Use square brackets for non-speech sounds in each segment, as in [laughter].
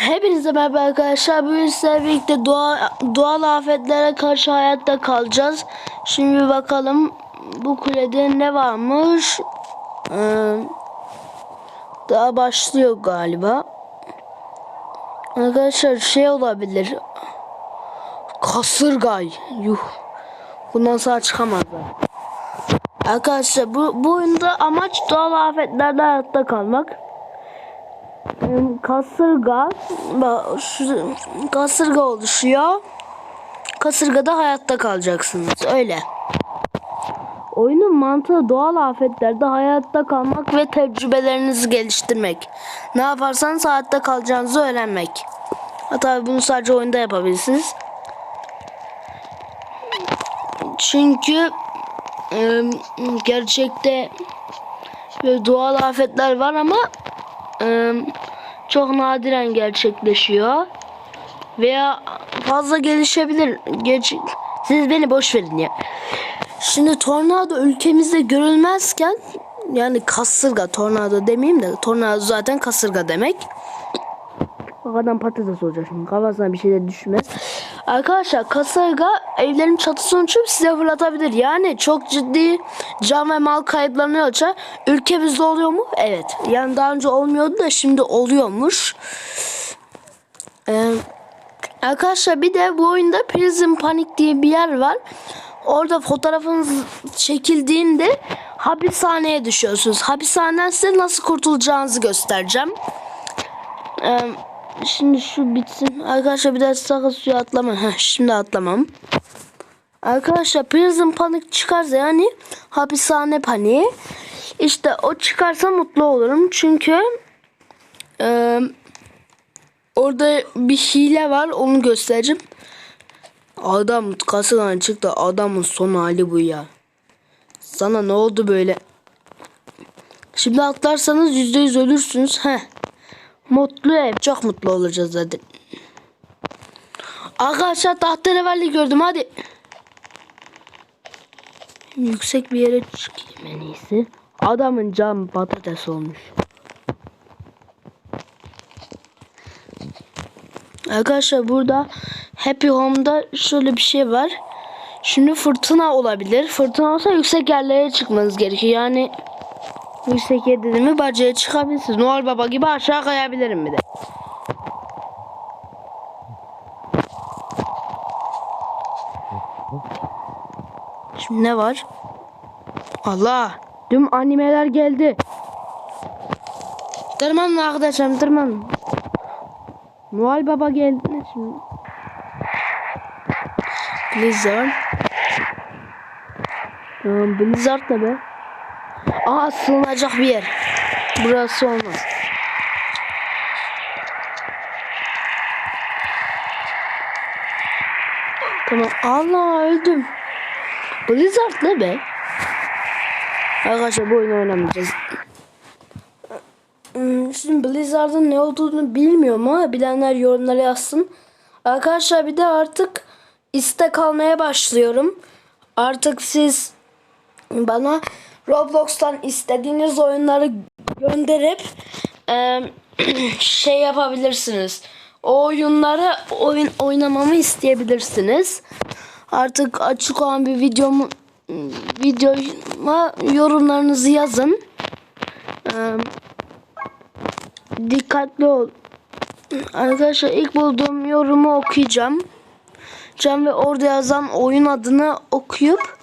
Hepinize merhaba arkadaşlar. Bugün sizlerle birlikte doğa, doğal afetlere karşı hayatta kalacağız. Şimdi bakalım bu kulede ne varmış. Ee, daha başlıyor galiba. Arkadaşlar şey olabilir. Kasırgay. Yuh. Bundan sağ çıkamazlar. Arkadaşlar bu, bu oyunda amaç doğal afetlerde hayatta kalmak. Kasırga kasırga oluşuyor. Kasırgada hayatta kalacaksınız. Öyle. Oyunun mantığı doğal afetlerde hayatta kalmak ve tecrübelerinizi geliştirmek. Ne yaparsanız hayatta kalacağınızı öğrenmek. Hatta bunu sadece oyunda yapabilirsiniz. Çünkü em, gerçekte doğal afetler var ama çok nadiren gerçekleşiyor. Veya fazla gelişebilir. Geç, siz beni boş verin ya. Şimdi tornado ülkemizde görülmezken yani kasırga tornado demeyeyim de tornado zaten kasırga demek. Bak adam patates olacak şimdi kafasına bir şey de düşmez. Arkadaşlar kasırga evlerin çatısını uçup size fırlatabilir. Yani çok ciddi can ve mal kayıplarını açar. Ülkemizde oluyor mu? Evet. Yani daha önce olmuyordu da şimdi oluyormuş. Ee, arkadaşlar bir de bu oyunda Prison Panic diye bir yer var. Orada fotoğrafınız çekildiğinde hapishaneye düşüyorsunuz. Hapishaneden size nasıl kurtulacağınızı göstereceğim. Ee, şimdi şu bitsin. Arkadaşlar bir daha sakın suya atlama. Heh, şimdi atlamam. Arkadaşlar Prison Panic çıkarsa yani hapishane paniği. İşte o çıkarsa mutlu olurum. Çünkü e, orada bir hile var. Onu göstereceğim. Adam kasadan çıktı. Adamın son hali bu ya. Sana ne oldu böyle? Şimdi atlarsanız yüzde yüz ölürsünüz. Heh. Mutlu ev. Çok mutlu olacağız zaten. Arkadaşlar tahterevalli gördüm hadi. Yüksek bir yere çıkayım en iyisi. Adamın cam patates olmuş. Arkadaşlar burada Happy Home'da şöyle bir şey var. Şimdi fırtına olabilir. Fırtına olsa yüksek yerlere çıkmanız gerekiyor. Yani yüksek dediğimi bacaya çıkabilirsiniz. Noel Baba gibi aşağı kayabilirim bir de. Şimdi ne var? Allah! Tüm animeler geldi. Tırmanın arkadaşlarım tırmanın. Noel Baba geldi şimdi. Blizzard. Ee, Blizzard ne be? Aa sığınacak bir yer. Burası olmaz. Tamam. Allah öldüm. Blizzard ne be? Arkadaşlar bu oyunu oynamayacağız. Hmm, Şimdi Blizzard'ın ne olduğunu bilmiyorum ama bilenler yorumlara yazsın. Arkadaşlar bir de artık istek almaya başlıyorum. Artık siz bana Roblox'tan istediğiniz oyunları gönderip e, [clears throat] şey yapabilirsiniz. O oyunları oyun oynamamı isteyebilirsiniz. Artık açık olan bir videomu videoma yorumlarınızı yazın. Eee dikkatli ol. Arkadaşlar ilk bulduğum yorumu okuyacağım. Can ve orada yazan oyun adını okuyup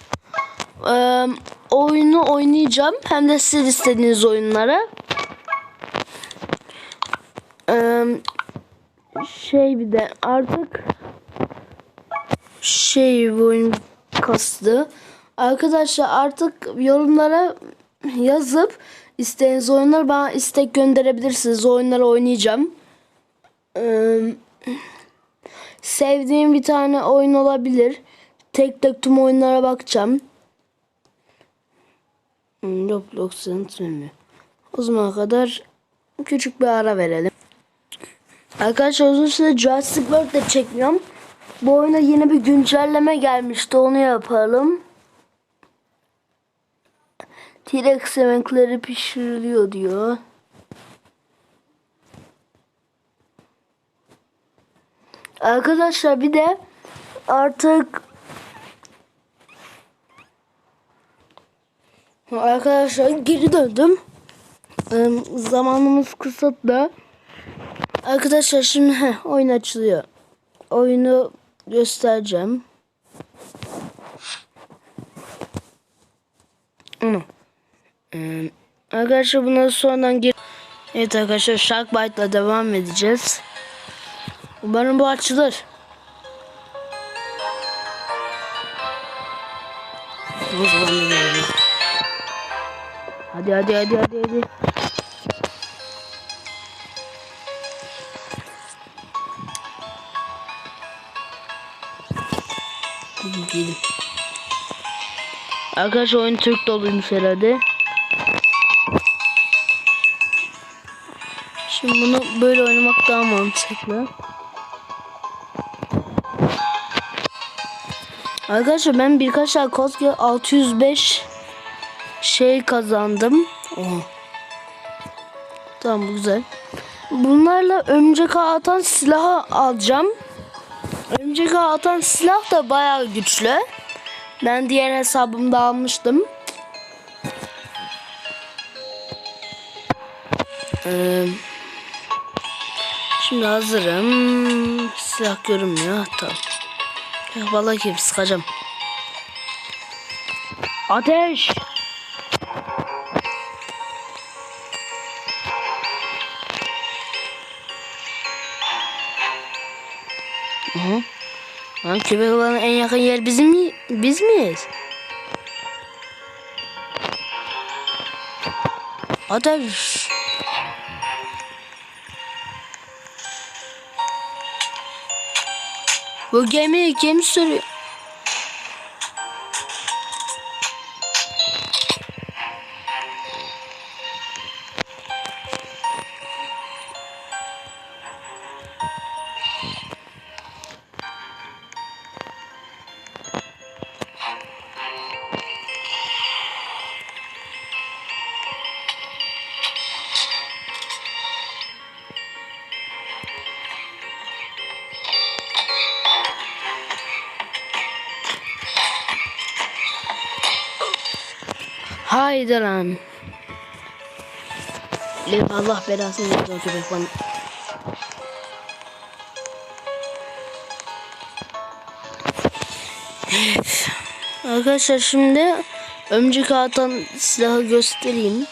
e, oyunu oynayacağım. Hem de siz istediğiniz oyunlara. E, şey bir de artık şey bu oyun kastı. Arkadaşlar artık yorumlara yazıp istediğiniz oyunlar bana istek gönderebilirsiniz. Oyunları oynayacağım. Ee, sevdiğim bir tane oyun olabilir. Tek tek tüm oyunlara bakacağım. Roblox'un tümü. O zamana kadar küçük bir ara verelim. Arkadaşlar uzun süre Jurassic World de çekmiyorum. Bu oyuna yeni bir güncelleme gelmişti. Onu yapalım. T-Rex yemekleri pişiriliyor diyor. Arkadaşlar bir de artık Arkadaşlar geri döndüm. Ee, zamanımız kısıtlı. Arkadaşlar şimdi heh, oyun açılıyor. Oyunu göstereceğim. Ee, arkadaşlar bunları sonradan gir. Evet arkadaşlar Sharkbite'la devam edeceğiz. Umarım bu açılır. O zaman. Hadi hadi hadi hadi hadi. Arkadaşlar oyun Türk doluymuş herhalde. Şimdi bunu böyle oynamak daha mantıklı. Arkadaşlar ben birkaç ay Koski 605 şey kazandım. Oha. Tamam güzel. Bunlarla örümcek ağı atan silahı alacağım. Örümcek atan silah da bayağı güçlü. Ben diğer hesabımda almıştım. Ee, şimdi hazırım. Silah görünmüyor. Tamam. Vallahi kim sıkacağım. Ateş! Aha. Lan köpek olan en yakın yer bizim mi? Biz miyiz? Ateş! Bu gemi kim sürüyor? Haydi lan. Allah belasını versin o köpek bana. Evet. Arkadaşlar şimdi ömcük atan silahı göstereyim.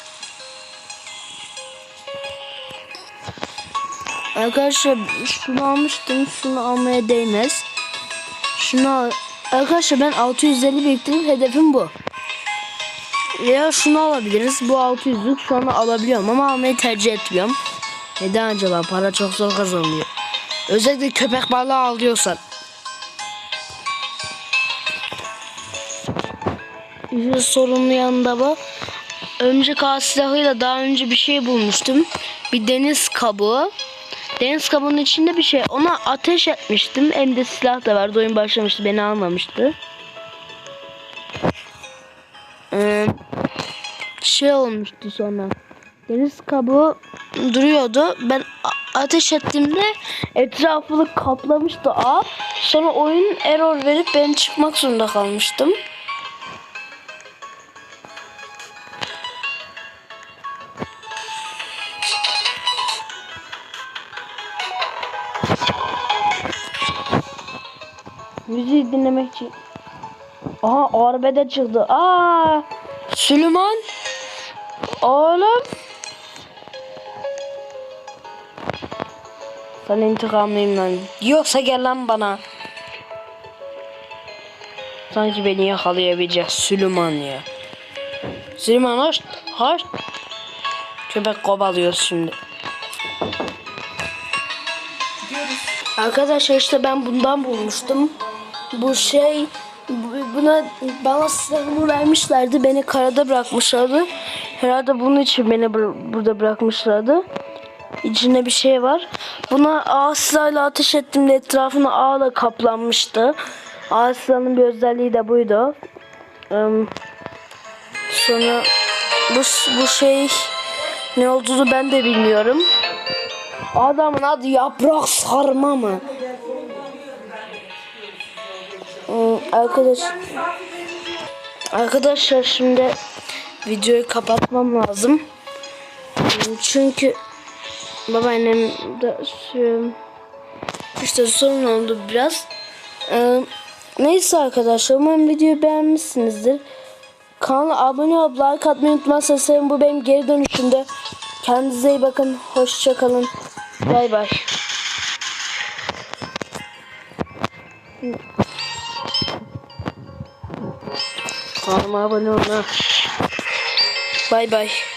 Arkadaşlar şunu almıştım. Şunu almaya değmez. Şunu al. Arkadaşlar ben 650 biriktirip hedefim bu. Veya şunu alabiliriz. Bu 600'lük şu an alabiliyorum ama almayı tercih etmiyorum. Neden acaba? Para çok zor kazanılıyor. Özellikle köpek balığı alıyorsan. İşte sorunlu yanında bu. Örümcek ağ silahıyla daha önce bir şey bulmuştum. Bir deniz kabuğu. Deniz kabuğunun içinde bir şey. Ona ateş etmiştim. Hem de silah da vardı. Oyun başlamıştı. Beni almamıştı. Şey olmuştu sonra. Deniz kabuğu duruyordu. Ben ateş ettiğimde etrafını kaplamıştı ağ. Sonra oyun error verip ben çıkmak zorunda kalmıştım. Müziği dinlemek için. Aha arbede çıktı. Aa! Süleyman. Oğlum. Sen intikamlıyım lan. Yoksa gel lan bana. Sanki beni yakalayabilecek Süleyman ya. Süleyman hoş. Hoş. Köpek kovalıyoruz şimdi. Arkadaşlar işte ben bundan bulmuştum. Bu şey bu- buna bana silahımı vermişlerdi. Beni karada bırakmışlardı. Herhalde bunun için beni bur- burada bırakmışlardı. İçinde bir şey var. Buna ağ silahıyla ateş ettiğimde etrafını ağla kaplanmıştı. Ağ silahının bir özelliği de buydu. Em, sonra bu, bu şey ne olduğunu ben de bilmiyorum. Adamın adı yaprak sarma mı? Arkadaş Arkadaşlar şimdi videoyu kapatmam lazım. Çünkü babaannem de işte sorun oldu biraz. Ee, neyse arkadaşlar umarım videoyu beğenmişsinizdir. Kanala abone olup like atmayı unutmazsanız sevinirim. bu benim geri dönüşümde. Kendinize iyi bakın. Hoşçakalın. Bay bay. Kanalıma abone olun. Bay bay.